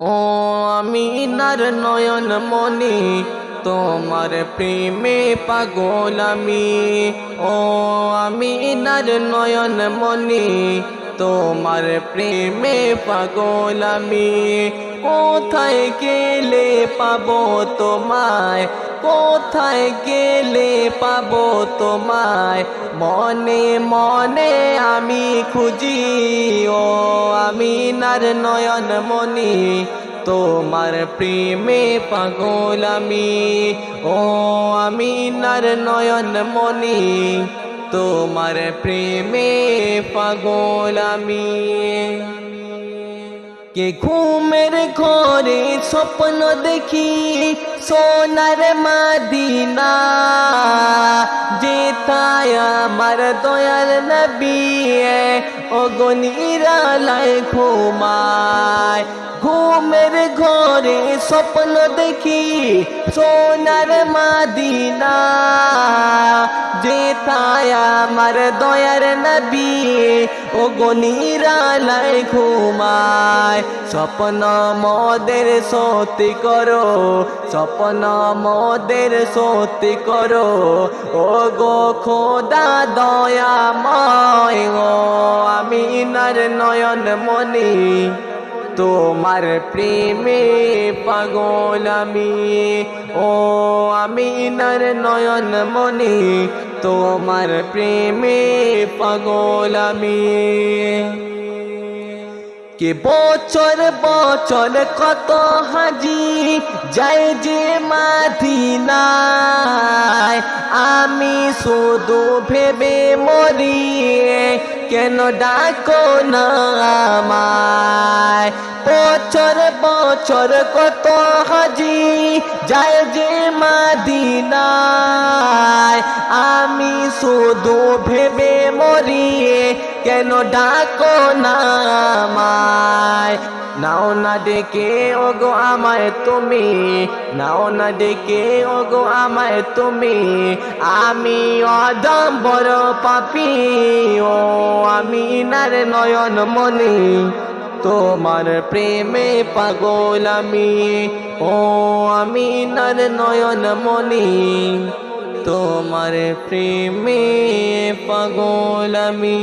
ও আমিনার নয়ন মনি তোমার প্রেমে পাগল আমি। ও আমিনার নয়ন মনি তোমার প্রেমে পাগল আমি। কোথায় গেলে পাবো তোমায়? কোথায় গেলে পাবো তোমায়? মনে মনে আমি খুঁজি, ও আমিনার নয়ন মনি। তোমার প্রেমে পাগল আমি, ও আমিনার নয়ন মনি। তোমার প্রেমে পাগল আমি। কে ঘুমের ঘরে স্বপ্ন দেখি সোনার মাদিনা, যেথায় আমার দয়াল নবী, ও গনিরালায় ঘুমায়। ঘুমের ঘরে স্বপ্ন দেখি সোনার মাদিনা আমার দয়ার নবী ও গনিরালায় ঘুমায়। স্বপ্ন মদের সত্যি করো, স্বপ্ন মদের সত্যি করো। ও গো খোদা দয়াময়, ও আমি নয়ন মনি তোমার প্রেমে পাগল আমি। ও আমি নার নয়ন মনি তোমার প্রেমে পাগল আমি। কে বছর বছর কত হাজি যায় যে মাদিনায়, আমি শুধু ভেবে মরি। কেন ডাকো না আমায়? বছর বছর কত হাজি যায় যে মাদিনায়? আমি শুধু ভেবে মরিয়ে কেন ডাকো না আমায়? নাও না ডেকে, ওগো আমায় তুমি। নাও না ডেকে, ওগো আমায় তুমি। আমি অদম বড় পাপি, ও আমি নারে নয়ন মনি। তোমার প্রেমে পাগল আমি, ও আমি নার নয়ন মনি। তোমার প্রেমে পাগল আমি।